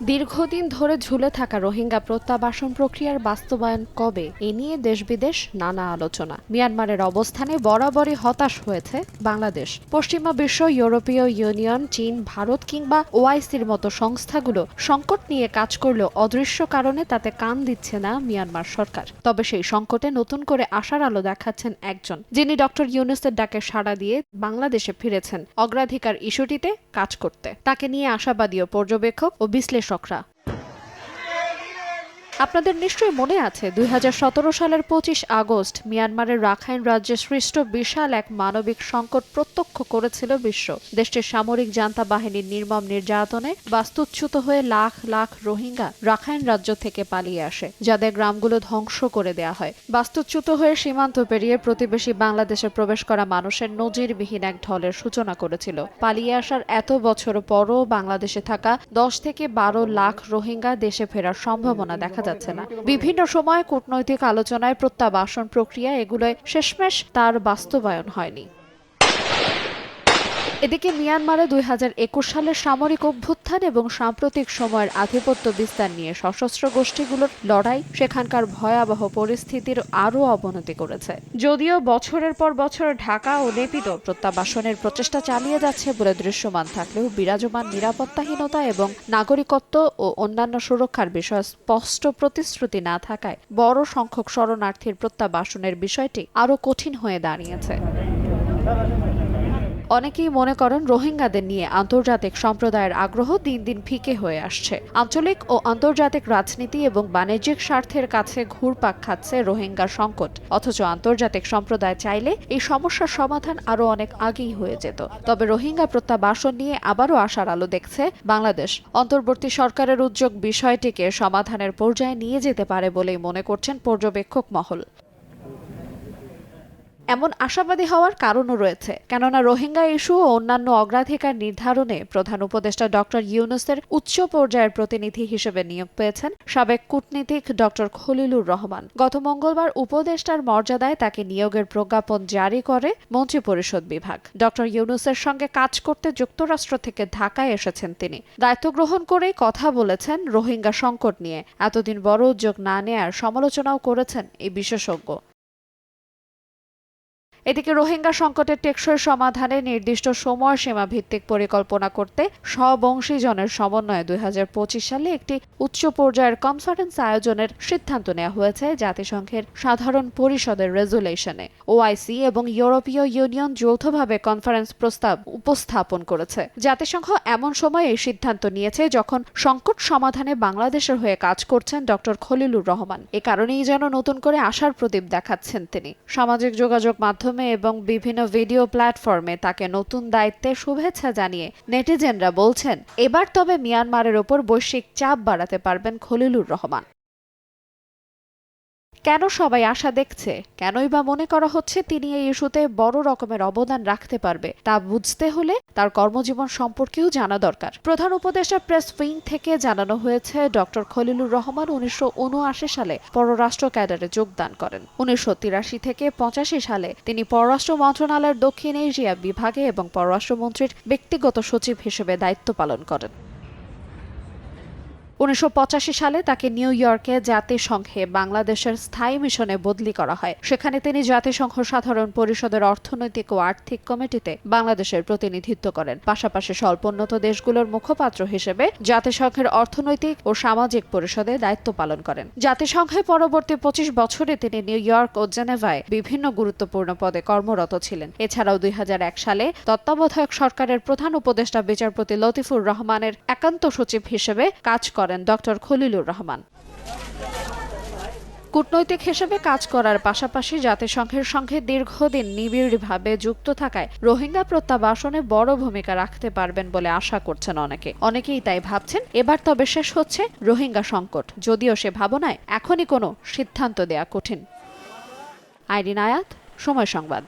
দীর্ঘদিন ধরে ঝুলে থাকা রোহিঙ্গা প্রত্যাবাসন প্রক্রিয়ার বাস্তবায়ন কবে, এ নিয়ে দেশ বিদেশ নানা আলোচনা। মিয়ানমারের অবস্থানে বরাবরই হতাশ হয়েছে বাংলাদেশ। পশ্চিমা বিশ্ব, ইউরোপীয় ইউনিয়ন, চীন, ভারত কিংবা ওআইসির মতো সংস্থাগুলো সংকট নিয়ে কাজ করলেও অদৃশ্য কারণে তাতে কান দিচ্ছে না মিয়ানমার সরকার। তবে সেই সংকটে নতুন করে আশার আলো দেখাচ্ছেন একজন, যিনি ডক্টর ইউনুসের ডাকে সাড়া দিয়ে বাংলাদেশে ফিরেছেন অগ্রাধিকার ইস্যুটিতে কাজ করতে। তাকে নিয়ে আশাবাদীয় পর্যবেক্ষক ও বিশ্লেষকরা আপনাদের নিশ্চয়ই মনে আছে, দুই হাজার সতেরো সালের পঁচিশ আগস্ট মিয়ানমারের রাখাইন রাজ্যে সৃষ্ট বিশাল এক মানবিক সংকট প্রত্যক্ষ করেছিল বিশ্ব। দেশটির সামরিক জান্তা বাহিনীর নির্মম নির্যাতনে বাস্তুচ্যুত হয়ে লাখ লাখ রোহিঙ্গা রাখাইন রাজ্য থেকে পালিয়ে আসে, যাদের গ্রামগুলো ধ্বংস করে দেয়া হয়। বাস্তুচ্যুত হয়ে সীমান্ত পেরিয়ে প্রতিবেশী বাংলাদেশে প্রবেশ করা মানুষের নজিরবিহীন এক ঢলের সূচনা করেছিল। পালিয়ে আসার এত বছর পরও বাংলাদেশে থাকা দশ থেকে বারো লাখ রোহিঙ্গা দেশে ফেরার সম্ভাবনা দেখা যাচ্ছে না। বিভিন্ন সময় কূটনৈতিক আলোচনায় প্রত্যাবাসন প্রক্রিয়া এগুলোয় শেষমেশ তার বাস্তবায়ন হয়নি। এদিকে মিয়ানমারে দুই হাজার একুশ সালের সামরিক অভ্যুত্থান এবং সাম্প্রতিক সময়ের আধিপত্য বিস্তার নিয়ে সশস্ত্র গোষ্ঠীগুলোর লড়াই সেখানকার ভয়াবহ পরিস্থিতির আরও অবনতি করেছে। যদিও বছরের পর বছর ঢাকা ও নেপিত প্রত্যাবাসনের প্রচেষ্টা চালিয়ে যাচ্ছে বলে দৃশ্যমান থাকলেও বিরাজমান নিরাপত্তাহীনতা এবং নাগরিকত্ব ও অন্যান্য সুরক্ষার বিষয়ে স্পষ্ট প্রতিশ্রুতি না থাকায় বড় সংখ্যক শরণার্থীর প্রত্যাবাসনের বিষয়টি আরও কঠিন হয়ে দাঁড়িয়েছে। অনেকেই মনে করেন রোহিঙ্গাদের নিয়ে আন্তর্জাতিক সম্প্রদায়ের আগ্রহ দিন দিন ফিকে হয়ে আসছে। আঞ্চলিক ও আন্তর্জাতিক রাজনীতি এবং বাণিজ্যিক স্বার্থের কাছে ঘুরপাক খাচ্ছে রোহিঙ্গা সংকট। অথচ আন্তর্জাতিক সম্প্রদায় চাইলে এই সমস্যার সমাধান আরও অনেক আগেই হয়ে যেত। তবে রোহিঙ্গা প্রত্যাবাসন নিয়ে আবারও আশার আলো দেখছে বাংলাদেশ। অন্তর্বর্তী সরকারের উদ্যোগ বিষয়টিকে সমাধানের পর্যায়ে নিয়ে যেতে পারে বলেই মনে করছেন পর্যবেক্ষক মহল। এমন আশাবাদী হওয়ার কারণও রয়েছে। কেননা রোহিঙ্গা ইস্যু ও অন্যান্য অগ্রাধিকার নির্ধারণে প্রধান উপদেষ্টা ডক্টর ইউনুসের উচ্চ পর্যায়ের প্রতিনিধি হিসেবে নিয়োগ পেয়েছেন সাবেক কূটনীতিক ডক্টর খলিলুর রহমান। গত মঙ্গলবার উপদেষ্টার মর্যাদায় তাকে নিয়োগের প্রজ্ঞাপন জারি করে মন্ত্রিপরিষদ বিভাগ। ডক্টর ইউনুসের সঙ্গে কাজ করতে যুক্তরাষ্ট্র থেকে ঢাকায় এসেছেন তিনি। দায়িত্ব গ্রহণ করেই কথা বলেছেন রোহিঙ্গা সংকট নিয়ে। এতদিন বড় উদ্যোগ না নেয়ার সমালোচনাও করেছেন এই বিশেষজ্ঞ। এদিকে রোহিঙ্গা সংকটের টেকসই সমাধানে নির্দিষ্ট সময়সীমা ভিত্তিক পরিকল্পনা করতে সবংশীজনের সমন্বয়ে দুই সালে একটি উচ্চ পর্যায়ের কনফারেন্স আয়োজনের সিদ্ধান্ত নেওয়া হয়েছে জাতিসংঘের সাধারণ পরিষদের রেজুলেশনে। ওআইসি এবং ইউরোপীয় ইউনিয়ন যৌথভাবে কনফারেন্স প্রস্তাব উপস্থাপন করেছে। জাতিসংঘ এমন সময় এই সিদ্ধান্ত নিয়েছে যখন সংকট সমাধানে বাংলাদেশের হয়ে কাজ করছেন ডক্টর খলিলুর রহমান। এ কারণেই যেন নতুন করে আশার প্রদীপ দেখাচ্ছেন তিনি। সামাজিক যোগাযোগ মাধ্যমে এবং বিভিন্ন ভিডিও প্ল্যাটফর্মে তাকে নতুন দায়িত্বে শুভেচ্ছা জানিয়ে নেটিজেনরা বলছেন, এবার তবে মিয়ানমারের ওপর বৈশ্বিক চাপ বাড়াতে পারবেন খলিলুর রহমান। কেন সবাই আশা দেখছে? কেনই বা মনে করা হচ্ছে তিনি এই ইস্যুতে বড় রকমের অবদান রাখতে পারবে, তা বুঝতে হলে তার কর্মজীবন সম্পর্কেও জানা দরকার। প্রধান উপদেষ্টা প্রেস উইং থেকে জানানো হয়েছে ডক্টর খলিলুর রহমান উনিশশো ঊনআশি সালে পররাষ্ট্র ক্যাডারে যোগদান করেন। উনিশশো তিরাশি থেকে পঁচাশি সালে তিনি পররাষ্ট্র মন্ত্রণালয়ের দক্ষিণ এশিয়া বিভাগে এবং পররাষ্ট্রমন্ত্রীর ব্যক্তিগত সচিব হিসেবে দায়িত্ব পালন করেন। উনিশশো পঁচাশি সালে তাকে নিউ ইয়র্কে জাতিসংঘে বাংলাদেশের স্থায়ী মিশনে বদলি করা হয়। সেখানে তিনি জাতিসংঘ সাধারণ পরিষদের অর্থনৈতিক ও আর্থিক কমিটিতে বাংলাদেশের প্রতিনিধিত্ব করেন। পাশাপাশি স্বল্পোন্নত দেশগুলোর মুখপাত্র হিসেবে জাতিসংঘের অর্থনৈতিক ও সামাজিক পরিষদে দায়িত্ব পালন করেন। জাতিসংঘে পরবর্তী পঁচিশ বছরে তিনি নিউ ইয়র্ক ও জেনেভায় বিভিন্ন গুরুত্বপূর্ণ পদে কর্মরত ছিলেন। এছাড়াও দুই হাজার এক সালে তত্ত্বাবধায়ক সরকারের প্রধান উপদেষ্টা বিচারপতি লতিফুর রহমানের একান্ত সচিব হিসেবে কাজ করেন ডক্টর খলিলুর রহমান। কূটনৈতিক হিসেবে কাজ করার পাশাপাশি জাতিসংঘের সঙ্গে দীর্ঘদিন নিবিড়ভাবে যুক্ত থাকায় রোহিঙ্গা প্রত্যাবাসনে বড় ভূমিকা রাখতে পারবেন বলে আশা করছেন অনেকে। অনেকেই তাই ভাবছেন, এবার তবে শেষ হচ্ছে রোহিঙ্গা সংকট। যদিও সে ভাবনায় এখনই কোনো সিদ্ধান্ত দেয়া কঠিন। আইরিন আয়াত, সময় সংবাদ।